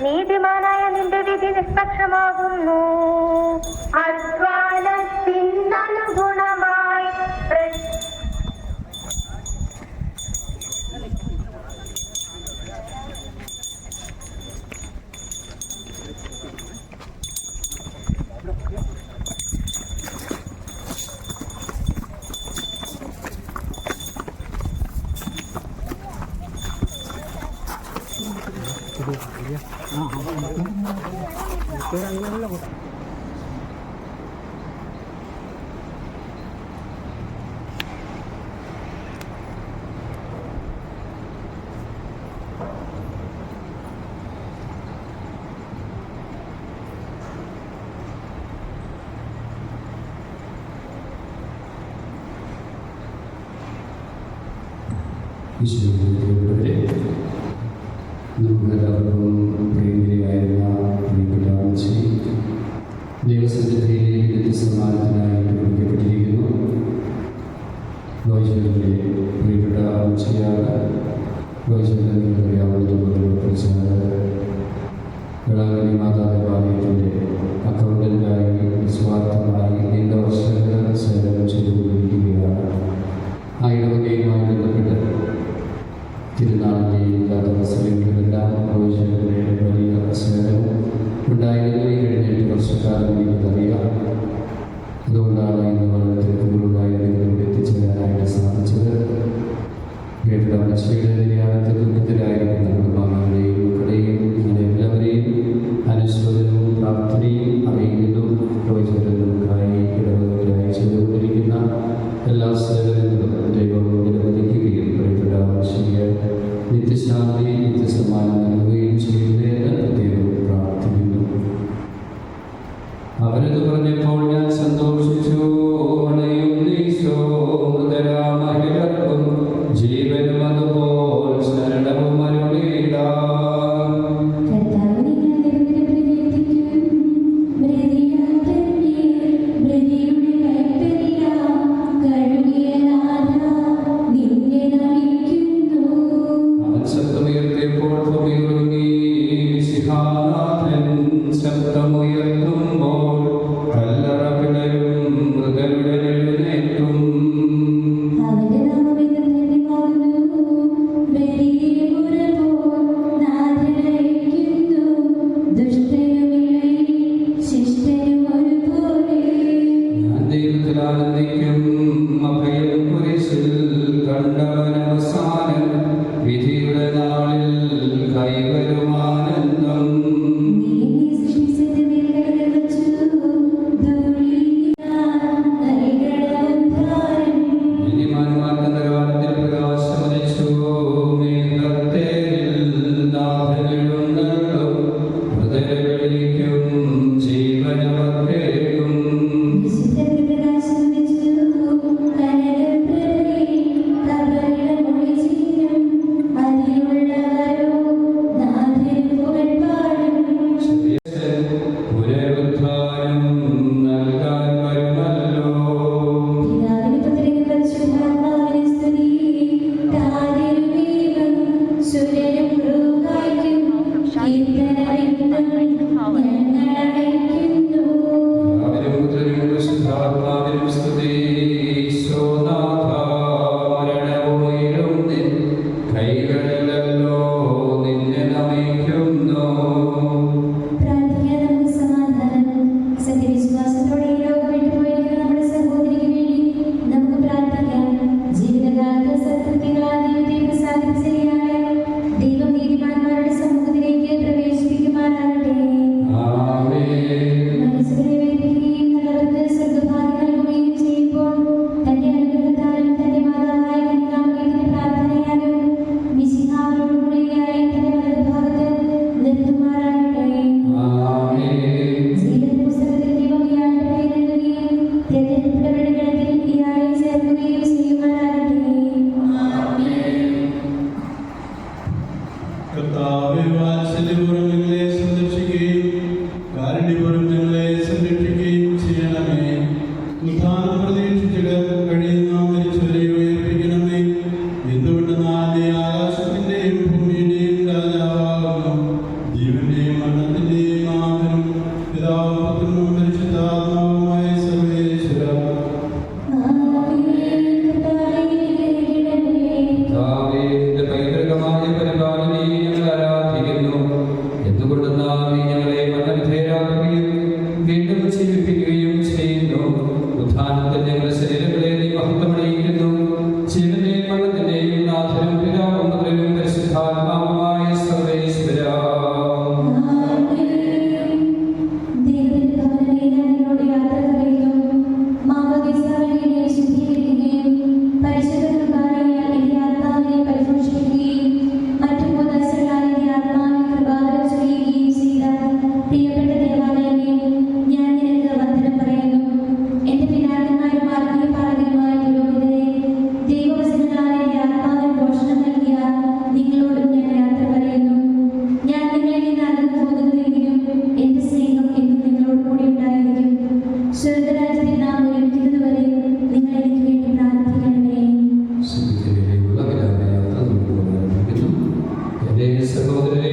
നീതിമാനായ നിന്റെ വിധി നിഷ്പക്ഷമാകുന്നു. ഈശ്വരപ്രിയപ്പെട്ടവരെ നമുക്കെല്ലാവർക്കും പ്രിയങ്കരിയായിരുന്ന പ്രിയപ്പെട്ട അമ്മച്ചി. ദൈവസന്നിധിയിൽ വിദ്യ സമ്മാനത്തിനായി നിർമ്മിക്കപ്പെട്ടിരിക്കുന്നു ഗോചരത്തിന്റെ പ്രിയപ്പെട്ട അമ്മച്ചിയാണ്. ഗോചരത്തിൽ നിങ്ങൾക്കറിയാവുന്ന പ്രചാര വെളാങ്കണ്ണി മാതാവിന്റെ ആലയത്തിന്റെ അക്കൗണ്ടന്റായി സ്വാർത്ഥമായി നീണ്ട വർഷങ്ങൾ സേവനം ചെയ്തുകൊണ്ട് തിരുനാളിന്റെ എല്ലാ ദിവസങ്ങളിലെല്ലാം പ്രവചനങ്ങളുടെ വലിയ സ്നേഹവും ഉണ്ടായിരുന്നു ഈ കഴിഞ്ഞ എട്ട് വർഷക്കാലം എനിക്കതറിയാം അതുകൊണ്ടാണ് ഇന്ന് വളരെ തിരക്കുകളുണ്ടായി നിങ്ങളിവിടെ എത്തിച്ചേരാനായിട്ട് സാധിച്ചത്. വീട്ടിലെ അമ്മച്ചിയുടെ നിര്യാണത്തിൽ എതിരായി സഹോദരനെ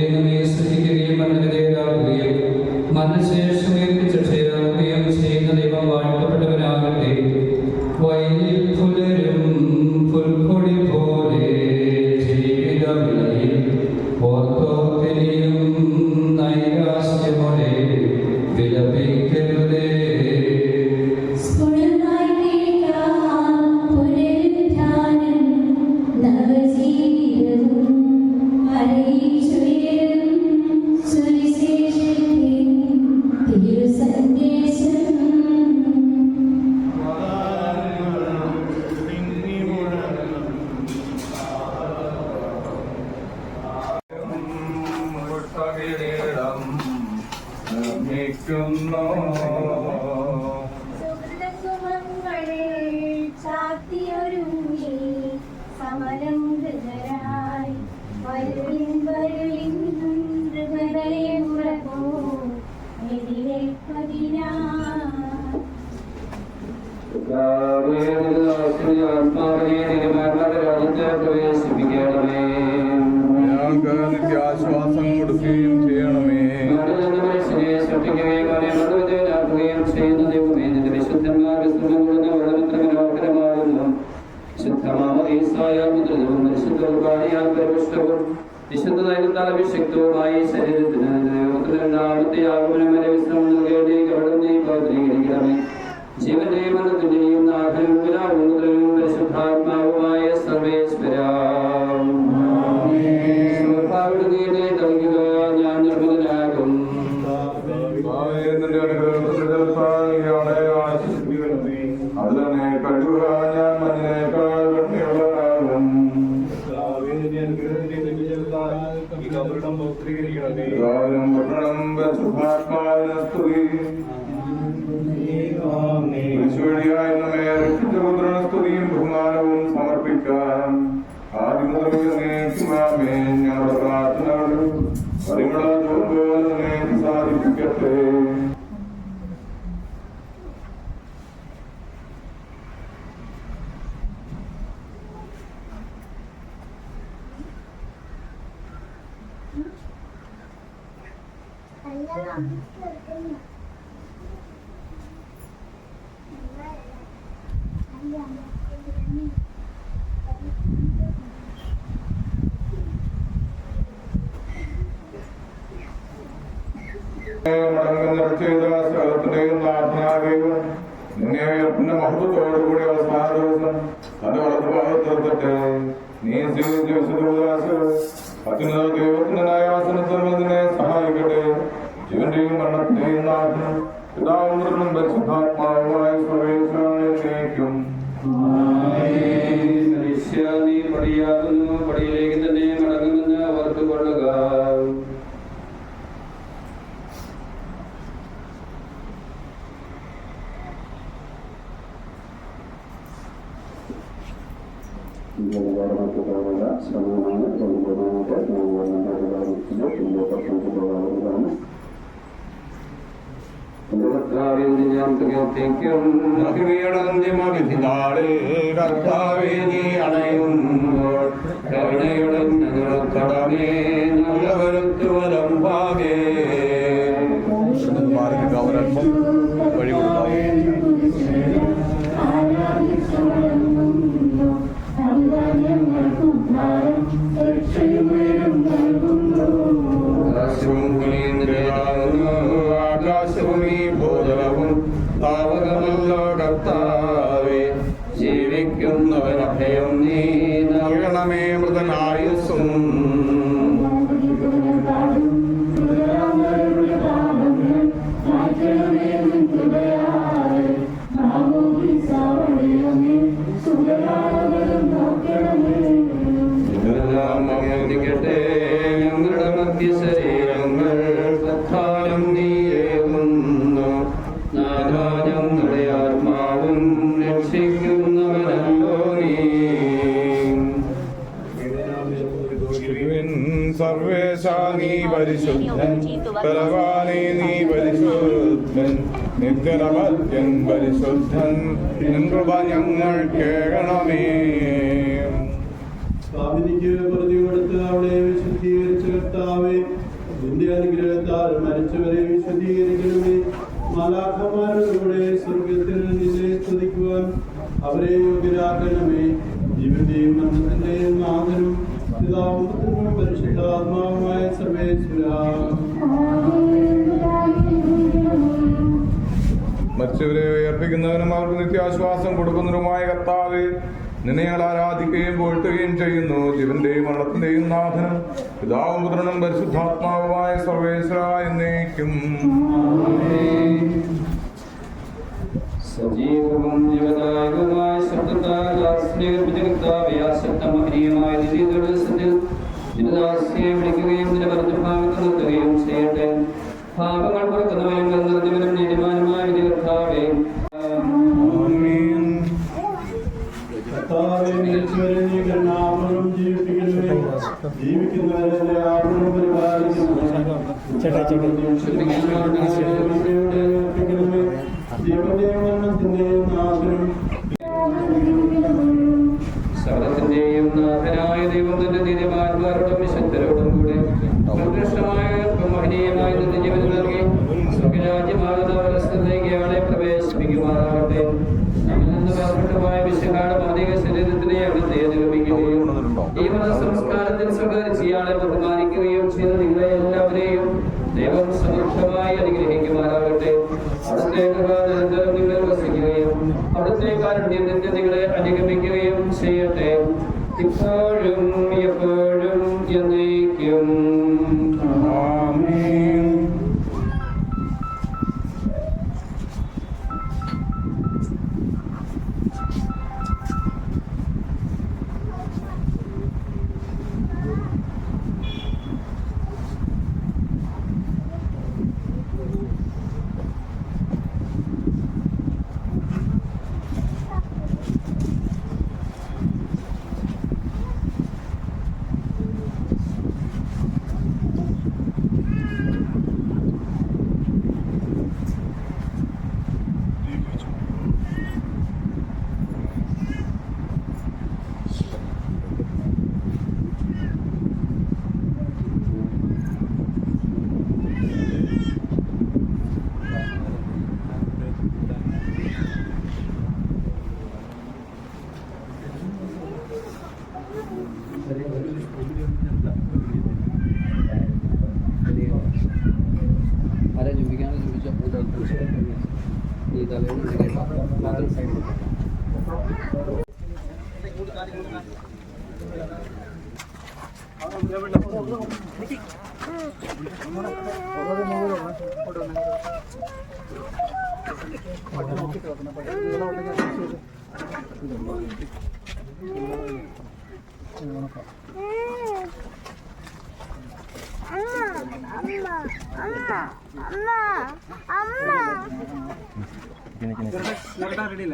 ജീവന്റെയും മരണത്തിന്റെയും നാഥനും പിതാവുന്നതിനും പരിശുദ്ധാത്മാവുമായ സർവേശ്വര നീടെ നൽകുക ഞാൻ നിർമ്മലനാകും അത് തന്നെ കഴുകുക ഞാൻ മഞ്ഞിനേക്കാൾ വെണ്മയുള്ളവനാകും പിതാവിനും പുത്രനും പരിശുദ്ധാത്മാവിനും സ്തുതി മടങ്ങുന്ന ചെയ്ത സകലത്തിന്റെയും നാഥനാകുക നിന്നെ ഉയർപ്പിന്റെ മഹത്വത്തോടുകൂടി അവസാന ദിവസം തന്റെ വളർത്ത് നീ സ്വീകരിച്ച വിശുദ്ധ അത്യുന്നത സഹായിക്കട്ടെ നാഥനും പിതാവും പരിശുദ്ധാത്മാവുമായ കരുണയുടെ കടമേ നല്ലവരുത്തുവലം അവരൽപ്പം വഴി കൊടുത്താൽ താവകമല്ലോ കർത്താവേ പരിശുദ്ധൻ ബലവാനെ നീ പരിശുദ്ധൻ നിത്യനമത്യൻ പരിശുദ്ധൻ കൃപ ഞങ്ങൾ കേൾക്കണമേ. സ്വാമിനിക്ക് പ്രതി കൊടുത്ത് അവിടെ വിശുദ്ധീകരിച്ച കർത്താവേ നിന്റെ അനുഗ്രഹത്താൽ മരിച്ചവരെ വിശദീകരിക്കണമേ മാലാഖമാരുടെ സ്വർഗത്തിൽ നിന്നെ സ്തുതിക്കുവാൻ അവരെ യോഗ്യരാക്കണമേ. ജീവന്റെയും മരണത്തിന്റെയും നാഥനും പിതാവും മറ്റവരെ സർവേശ്വര ഉയർപ്പിക്കുന്നവനും അവർക്ക് നിത്യാശ്വാസം കൊടുക്കുന്നവരുമായ കർത്താവ് നിന്നെ ആരാധിക്കുകയും പോയിട്ടുകയും ചെയ്യുന്നു. ജീവന്റെയും മരണത്തിന്റെയും നാഥനും പിതാവും പുത്രനും പരിശുദ്ധാത്മാവുമായ സർവേശ്വര എന്നേക്കും. സജീവവും ദൈവത്തിന്റെ നീതിമാന്മാരോടും വിശുദ്ധരോടും കൂടെ സംരക്ഷണമായ മഹനീയമായ നിന്റെ ജീവിതം നൽകി സ്വർഗരാജ്യമാകുന്നവരസ്ഥിതിലേക്ക് അവളെ പ്രവേശിപ്പിക്കുമാറാകട്ടെ. ബന്ധപ്പെട്ടമായ വിശുക്കാട് ഭൗതിക ഈ സംസ്കാരത്തിൽ സ്വീകരിച്ച് ഇയാളെ ബഹുമാനിക്കുകയും ചെയ്ത നിങ്ങളെ എല്ലാവരെയും ദൈവം സമൃദ്ധമായി അനുഗ്രഹിക്കുമാറാകട്ടെ. അവിടുത്തെ വസിക്കുകയും അവിടുത്തെ കാരുണ്യം നിങ്ങളെ അനുഗമിക്കുകയും ചെയ്യട്ടെ. ഇപ്പോൾ అరే చూపించాను చూపించు ఈ తలే మాత్రం సైడ్ అవును സൈഡിൽ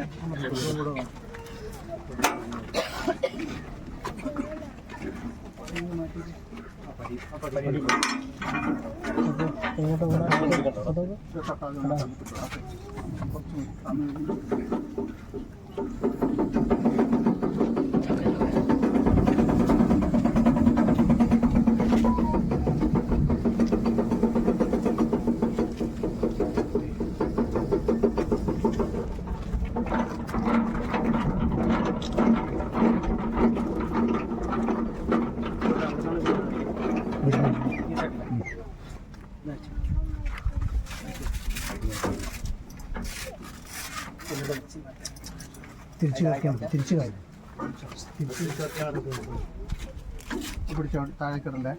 തിരിച്ചു കളിക്കാം തിരിച്ചു കളയും പിടിച്ചോ താഴേക്കിടണ്ടേ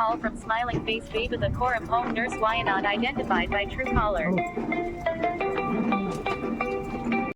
call from smiling face Babe Baba the Coram home nurse Wyanad identified by true caller.